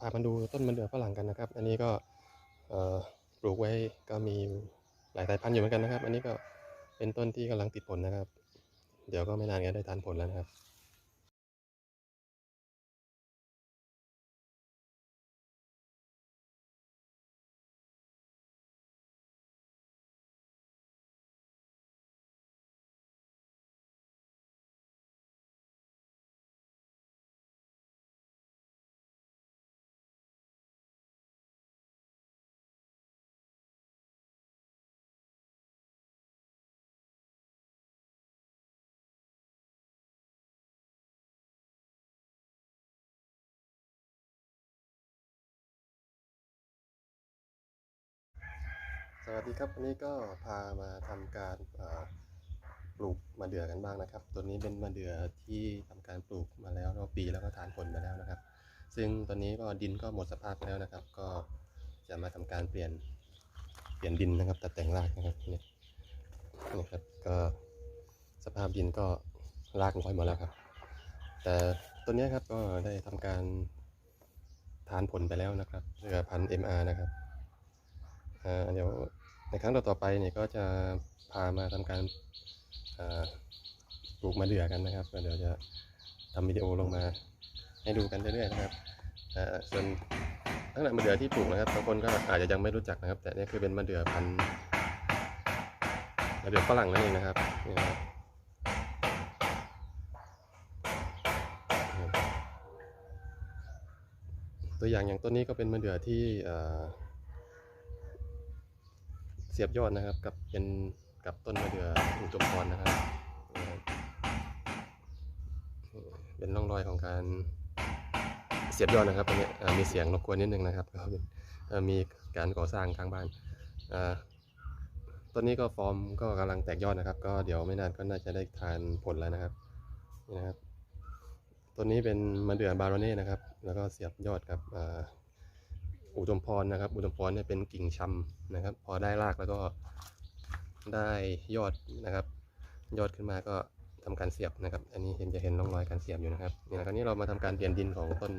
พามาดูต้นมะเดื่อฝรั่งกันนะครับ อันนี้ก็ปลูกไว้ก็มีหลายสายพันธุ์อยู่เหมือนกันนะครับ อันนี้ก็เป็นต้นที่กำลังติดผลนะครับ เดี๋ยวก็ไม่นานก็ได้ทานผลแล้วนะครับ วัสดีครับวันนี้ก็พามาทำการปลูกมะเดื่อกันบ้างนะครับ ตัวนี้เป็นมะเดื่อที่ทำการปลูกมาแล้วรอบปีแล้วก็ทานผลมาแล้วนะครับ ซึ่งตอนนี้ก็ดินก็หมดสภาพแล้วนะครับ ก็จะมาทำการเปลี่ยนเปลี่ยนดินนะครับตัดแต่งรากนะครับเนี่ยนะครับก็สภาพดินก็รากลอยหมดแล้วครับ แต่ต้นนี้ครับก็ได้ทำการทานผลไปแล้วนะครับเรือพันธุ์ MR นะครับเดี๋ยว ในครั้งต่อๆไปเนี่ยก็จะพามาทำการปลูกมะเดื่อกันนะครับเดี๋ยวจะทำวิดีโอลงมาให้ดูกันเรื่อยๆนะครับส่วนลักษณะมะเดื่อที่ปลูกนะครับบางคนก็อาจจะยังไม่รู้จักนะครับ แต่นี่คือเป็นมะเดื่อพันธุ์มะเดื่อฝรั่งนั่นเองนะครับนี่นะครับตัวอย่างอย่างต้นนี้ก็เป็นมะเดื่อที่ สียบยอดนะครับ กับเป็นกับต้นมะเดื่ออุจมพรนะครับเป็นร่องรอยของการเสียบยอดนะครับตรงนี้มีเสียงรบกวนนิดนึงนะครับก็เป็นมีการก่อสร้างข้างบ้านต้นนี้ก็ฟอร์มก็กำลังแตกยอดนะครับ ก็เดี๋ยวไม่นานก็น่าจะได้ทานผลแล้วนะครับนี่นะครับต้นนี้เป็นมะเดื่อบารเน่นะครับ แล้วก็เสียบยอดกับ อุดมพรนะครับ อุดมพรเนี่ยเป็นกิ่งชำนะครับ พอได้รากแล้วก็ได้ยอดนะครับ ยอดขึ้นมาก็ทำการเสียบนะครับ อันนี้เห็นจะเห็นร่องรอยการเสียบอยู่นะครับเนี่นะครับนี่เรามาทำการเปลี่ยนดินของต้น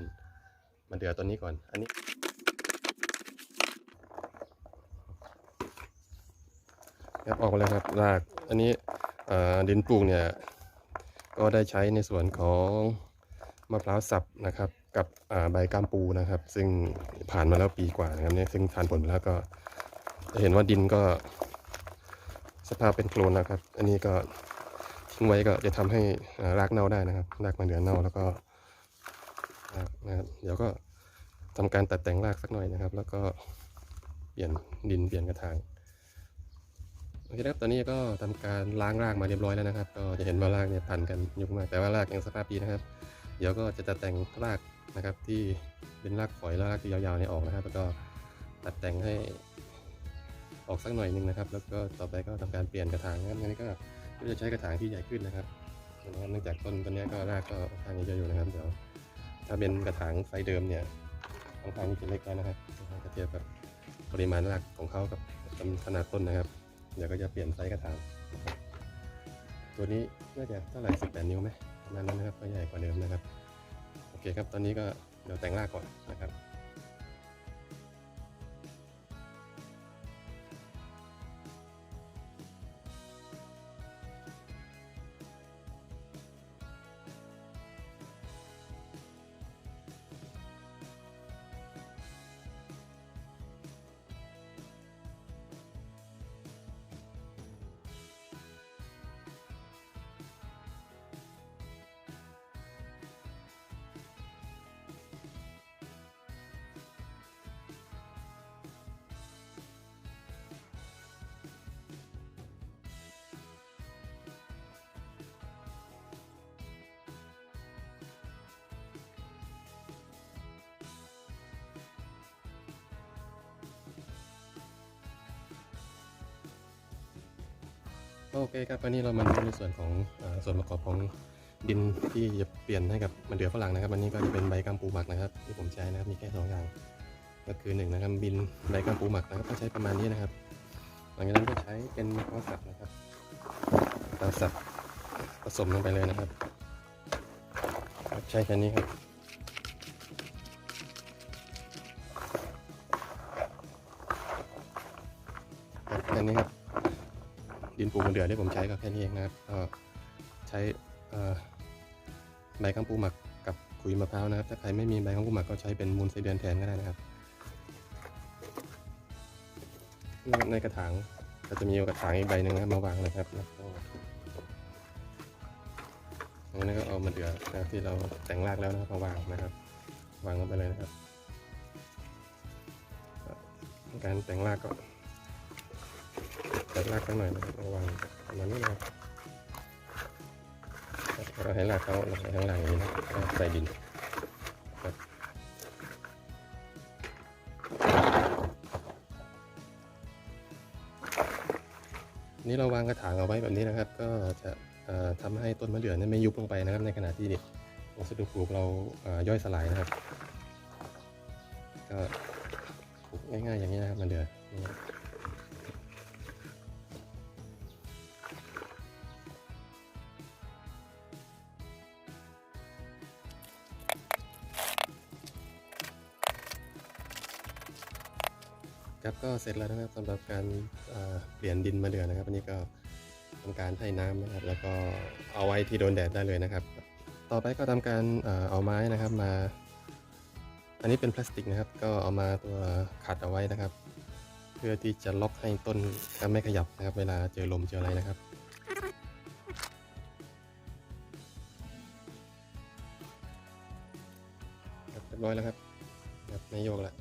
มะเดื่อต้นนี้ก่อน อันนี้ครับออกมาแล้วครับราก อันนี้ดินปลูกเนี่ยก็ได้ใช้ในส่วนของมะพร้าวสับนะครับ กับใบกามปูนะครับ ซึ่งผ่านมาแล้วปีกว่านะครับเนี่ยซึ่งทานผลไปแล้วก็จะเห็นว่าดินก็ สภาพเป็นโคลนนะครับ อันนี้ก็ทิ้งไว้ก็จะทำให้รากเน่าได้นะครับรากมะเดื่อเน่าแล้วก็นะครับเดี๋ยวก็ทำการตัดแต่งรากสักหน่อยนะครับ แล้วก็เปลี่ยนดินเปลี่ยนกระถางโอเคครับตอนนี้ก็ทำการล้างรากมาเรียบร้อยแล้วนะครับ ก็จะเห็นว่ารากเนี่ยพันกันยุ่งมากแต่ว่ารากยังสภาพดีนะครับ เดี๋ยวก็จะตัดแต่งรากนะครับ ที่เป็นรากฝอยแล้วรากที่ยาวๆเนี่ยออกนะครับ แล้วก็ตัดแต่งให้ออกสักหน่อยหนึงนะครับ แล้วก็ต่อไปก็ทำการเปลี่ยนกระถางนะครับอันนี้ก็จะใช้กระถางที่ใหญ่ขึ้นนะครับเนื่องจากต้นต้นนี้ก็รากก็ค่อนข้างเยอะอยู่นะครับ เดี๋ยว ถ้าเป็นกระถางไซส์เดิมเนี่ยค่อนข้างจะเล็กแล้วนะครับถ้าเทียบกับปริมาณรากของเขากับขนาดต้นนะครับ เดี๋ยวก็จะเปลี่ยนไซส์กระถาง ตัวนี้น่าจะเท่าไหร่18นิ้วไหม ประมาณนั้นนะครับก็ใหญ่กว่าเดิมนะครับ โอเคครับ ตอนนี้ก็เดี๋ยวแต่งรากก่อนนะครับ โอเคครับวันนี้เรามาดูในส่วนของส่วนประกอบของดินที่จะเปลี่ยนให้กับมันเดือฝรั่งนะครับวันนี้ก็จะเป็นใบกัมปูหมักนะครับ ที่ผมใช้นะครับมีแค่2อย่าง ก็คือ1นะครับบินใบกัมปูหมักนะครับก็ใช้ประมาณนี้นะครับ หลังจากนั้นก็ใช้เป็นมะพร้าวสับนะครับมะพร้าวสับผสมลงไปเลยนะครับใช้แค่นี้ครับแค่นี้ครับ ดินปลูกมะเดื่อที่ผมใช้ก็แค่นี้เองนะครับใช้ใบกัมปูหมักกับขุยมะพร้าวนะครับ ถ้าใครไม่มีใบกัมปูหมักก็ใช้เป็นมูลไส้เดือนแทนก็ได้นะครับ ในกระถางก็จะมีกระถางอีกใบหนึ่งนะครับมาวางเลยครับแล้วก็อันนี้ก็เอามาเดือนะที่เราแต่งรากแล้วนะครับมาวางนะครับ วางลงไปเลยนะครับ การแต่งรากก็ ต่งรากสักหน่อยนะครับระวังประมาณนี้นะครับเราให้รากเขาลงไปข้างล่างอย่างนี้นะใส่ดินครับนี่เราวางกระถางเอาไว้แบบนี้นะครับ ก็จะเอ่อทำให้ต้นมะเดื่อนั้นไม่ยุบลงไปนะครับ ในขณะที่วัสดุปลูกเราย่อยสลายนะครับ ก็ปลูกง่ายๆอย่างนี้นะครับมะเดื่อ ครับก็เสร็จแล้วนะครับสำหรับการเปลี่ยนดินมะเดื่อนะครับอันนี้ก็ทำการให้น้ำนะครับแล้วก็เอาไว้ที่โดนแดดได้เลยนะครับ ต่อไปก็ทำการเอาไม้นะครับมา อันนี้เป็นพลาสติกนะครับ ก็เอามาตัวขัดเอาไว้นะครับ เพื่อที่จะล็อกให้ต้นไม่ขยับนะครับ เวลาเจอลมเจออะไรนะครับเรียบร้อยแล้วครับครับไม่โยกแล้วนะ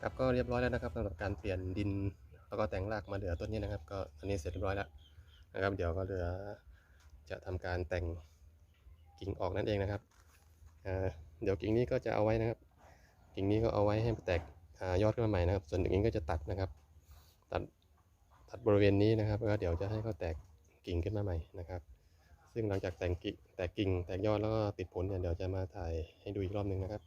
ครับก็เรียบร้อยแล้วนะครับสำหรับการเปลี่ยนดินแล้วก็แต่งรากมาเหลือต้นนี้นะครับ ก็อันนี้เสร็จเรียบร้อยแล้วนะครับ เดี๋ยวก็เหลือจะทำการแต่งกิ่งออกนั่นเองนะครับเดี๋ยวกิ่งนี้ก็จะเอาไว้นะครับ กิ่งนี้ก็เอาไว้ให้แตกอยอดขึ้นมาใหม่นะครับ ส่วนกิ่งนี้ก็จะตัดนะครับ ตัดตัดบริเวณนี้นะครับแล้วเดี๋ยวจะให้เขาแตกกิ่งขึ้นมาใหม่นะครับ ซึ่งหลังจากแต่งกิ่งแตกกิ่งแตกยอดแล้วก็ติดผลเนี่ยเดี๋ยวจะมาถ่ายให้ดูอีกรอบหนึ่งนะครับ